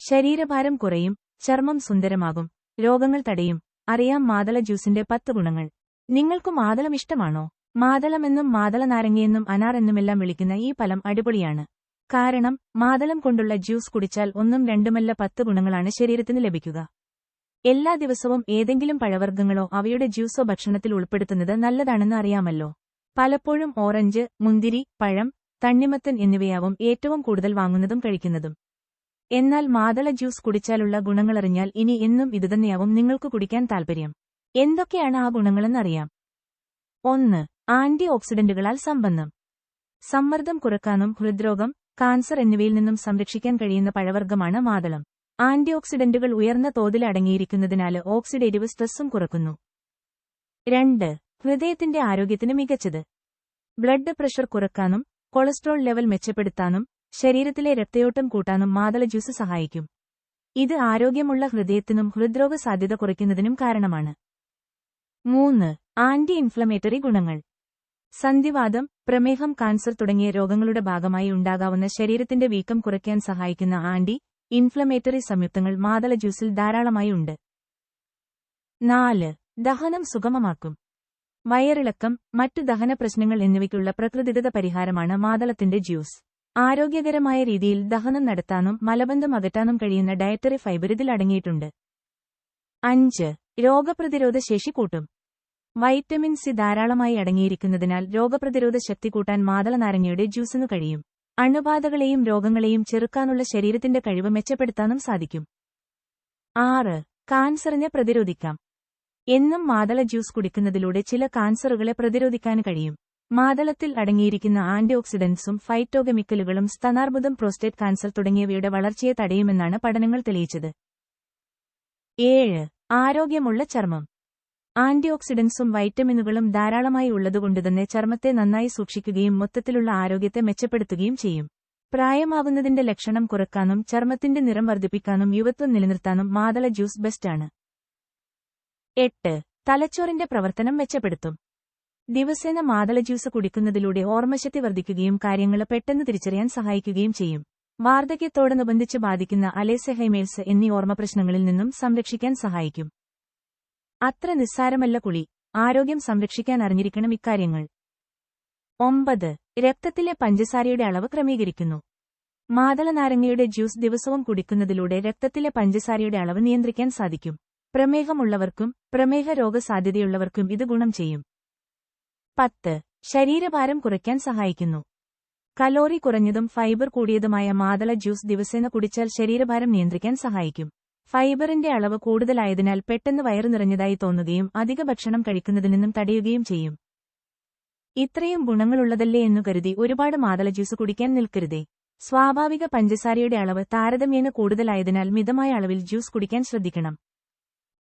ശരീരഭാരം കുറയും ചർമ്മം സുന്ദരമാകും രോഗങ്ങൾ തടയും. അറിയാം മാതള ജ്യൂസിന്റെ പത്ത് ഗുണങ്ങൾ. നിങ്ങൾക്കു മാതളം ഇഷ്ടമാണോ? മാതളമെന്നും മാതള നാരങ്ങയെന്നും അനാർ എന്നുമെല്ലാം വിളിക്കുന്ന ഈ ഫലം അടിപൊളിയാണ്. കാരണം മാതളം കൊണ്ടുള്ള ജ്യൂസ് കുടിച്ചാൽ ഒന്നും രണ്ടുമല്ല പത്ത് ഗുണങ്ങളാണ് ശരീരത്തിന് ലഭിക്കുക. എല്ലാ ദിവസവും ഏതെങ്കിലും പഴവർഗങ്ങളോ അവയുടെ ജ്യൂസോ ഭക്ഷണത്തിൽ ഉൾപ്പെടുത്തുന്നത് നല്ലതാണെന്ന് അറിയാമല്ലോ. പലപ്പോഴും ഓറഞ്ച് മുന്തിരി പഴം തണ്ണിമത്തൻ എന്നിവയാവും ഏറ്റവും കൂടുതൽ വാങ്ങുന്നതും കഴിക്കുന്നതും. എന്നാൽ മാതള ജ്യൂസ് കുടിച്ചാലുള്ള ഗുണങ്ങളറിഞ്ഞാൽ ഇനി എന്നും ഇതുതന്നെയാവും നിങ്ങൾക്ക് കുടിക്കാൻ താൽപ്പര്യം എന്തൊക്കെയാണ് ആ ഗുണങ്ങളെന്നറിയാം? ഒന്ന് ആന്റി ഓക്സിഡന്റുകളാൽ സമ്പന്നം. സമ്മർദ്ദം കുറക്കാനും ഹൃദ്രോഗം കാൻസർ എന്നിവയിൽ നിന്നും സംരക്ഷിക്കാൻ കഴിയുന്ന പഴവർഗമാണ് മാതളം. ആന്റി ഓക്സിഡന്റുകൾ ഉയർന്ന തോതിൽ അടങ്ങിയിരിക്കുന്നതിനാൽ ഓക്സിഡേറ്റീവ് സ്ട്രെസ്സും കുറക്കുന്നു. രണ്ട് ഹൃദയത്തിന്റെ ആരോഗ്യത്തിന് മികച്ചത്. ബ്ലഡ് പ്രഷർ കുറക്കാനും കൊളസ്ട്രോൾ ലെവൽ മെച്ചപ്പെടുത്താനും ശരീരത്തിലെ രക്തയോട്ടം കൂട്ടാനും മാതള ജ്യൂസ് സഹായിക്കും. ഇത് ആരോഗ്യമുള്ള ഹൃദയത്തിനും ഹൃദ്രോഗ സാധ്യത കുറയ്ക്കുന്നതിനും കാരണമാണ്. മൂന്ന് ആന്റി ഇൻഫ്ലമേറ്ററി ഗുണങ്ങൾ. സന്ധിവാദം പ്രമേഹം കാൻസർ തുടങ്ങിയ രോഗങ്ങളുടെ ഭാഗമായി ഉണ്ടാകാവുന്ന ശരീരത്തിന്റെ വീക്കം കുറയ്ക്കാൻ സഹായിക്കുന്ന ആന്റി ഇൻഫ്ലമേറ്ററി സംയുക്തങ്ങൾ മാതള ജ്യൂസിൽ ധാരാളമായി ഉണ്ട്. നാല് ദഹനം സുഗമമാക്കും. വയറിളക്കം മറ്റു ദഹന പ്രശ്നങ്ങൾ എന്നിവയ്ക്കുള്ള പ്രകൃതിദത്ത പരിഹാരമാണ് മാതളത്തിന്റെ ജ്യൂസ്. ആരോഗ്യകരമായ രീതിയിൽ ദഹനം നടത്താനും മലബന്ധം അകറ്റാനും കഴിയുന്ന ഡയറ്ററി ഫൈബർ ഇതിൽ അടങ്ങിയിട്ടുണ്ട്. അഞ്ച്. രോഗപ്രതിരോധ ശേഷി കൂട്ടും. വൈറ്റമിൻ സി ധാരാളമായി അടങ്ങിയിരിക്കുന്നതിനാൽ രോഗപ്രതിരോധ ശക്തി കൂട്ടാൻ മാതള നാരങ്ങയുടെ ജ്യൂസിനു കഴിയും. അണുബാധകളെയും രോഗങ്ങളെയും ചെറുക്കാനുള്ള ശരീരത്തിന്റെ കഴിവ് മെച്ചപ്പെടുത്താനും സാധിക്കും. ആറ്. കാൻസറിനെ പ്രതിരോധിക്കാം. എന്നും മാതള ജ്യൂസ് കുടിക്കുന്നതിലൂടെ ചില കാൻസറുകളെ പ്രതിരോധിക്കാൻ കഴിയും. മാതളത്തിൽ അടങ്ങിയിരിക്കുന്ന ആന്റിഓക്സിഡന്റ്സും ഫൈറ്റോകെമിക്കലുകളും സ്തനാർബുദം പ്രോസ്റ്റേറ്റ് കാൻസർ തുടങ്ങിയവയുടെ വളർച്ചയെ തടയുമെന്നാണ് പഠനങ്ങൾ തെളിയിച്ചത്. ഏഴ്. ആരോഗ്യമുള്ള ചർമ്മം. ആന്റിഓക്സിഡന്റ്സും വൈറ്റമിനുകളും ധാരാളമായി ഉള്ളതുകൊണ്ട് തന്നെ ചർമ്മത്തെ നന്നായി സൂക്ഷിക്കുകയും മൊത്തത്തിലുള്ള ആരോഗ്യത്തെ മെച്ചപ്പെടുത്തുകയും ചെയ്യും. പ്രായമാവുന്നതിന്റെ ലക്ഷണം കുറക്കാനും ചർമ്മത്തിന്റെ നിറം വർദ്ധിപ്പിക്കാനും യുവത്വം നിലനിർത്താനും മാതള ജ്യൂസ് ബെസ്റ്റാണ്. എട്ട്. തലച്ചോറിന്റെ പ്രവർത്തനം മെച്ചപ്പെടുത്തും. ദിവസേന മാതള ജ്യൂസ് കുടിക്കുന്നതിലൂടെ ഓർമ്മശക്തി വർദ്ധിക്കുകയും കാര്യങ്ങൾ പെട്ടെന്ന് തിരിച്ചറിയാൻ സഹായിക്കുകയും ചെയ്യും. വാർദ്ധക്യത്തോടനുബന്ധിച്ച് ബാധിക്കുന്ന അലേസഹൈമേൽസ് എന്നീ ഓർമ്മ പ്രശ്നങ്ങളിൽ നിന്നും സംരക്ഷിക്കാൻ സഹായിക്കും. അത്ര നിസ്സാരമല്ല കുളി. ആരോഗ്യം സംരക്ഷിക്കാൻ അറിഞ്ഞിരിക്കണം ഇക്കാര്യങ്ങൾ. ഒമ്പത്. രക്തത്തിലെ പഞ്ചസാരയുടെ അളവ് ക്രമീകരിക്കുന്നു. മാതള നാരങ്ങയുടെ ജ്യൂസ് ദിവസവും കുടിക്കുന്നതിലൂടെ രക്തത്തിലെ പഞ്ചസാരയുടെ അളവ് നിയന്ത്രിക്കാൻ സാധിക്കും. പ്രമേഹമുള്ളവർക്കും പ്രമേഹ രോഗസാധ്യതയുള്ളവർക്കും ഇത് ഗുണം ചെയ്യും. പത്ത്. ശരീരഭാരം കുറയ്ക്കാൻ സഹായിക്കുന്നു. കലോറി കുറഞ്ഞതും ഫൈബർ കൂടിയതുമായ മാതള ജ്യൂസ് ദിവസേന കുടിച്ചാൽ ശരീരഭാരം നിയന്ത്രിക്കാൻ സഹായിക്കും. ഫൈബറിന്റെ അളവ് കൂടുതലായതിനാൽ പെട്ടെന്ന് വയറു നിറഞ്ഞതായി തോന്നുകയും അധിക ഭക്ഷണം കഴിക്കുന്നതിൽ നിന്നും തടയുകയും ചെയ്യും. ഇത്രയും ഗുണങ്ങളുള്ളതല്ലേ എന്നു കരുതി ഒരുപാട് മാതള ജ്യൂസ് കുടിക്കാൻ നിൽക്കരുതേ. സ്വാഭാവിക പഞ്ചസാരയുടെ അളവ് താരതമ്യേന കൂടുതലായതിനാൽ മിതമായ അളവിൽ ജ്യൂസ് കുടിക്കാൻ ശ്രദ്ധിക്കണം.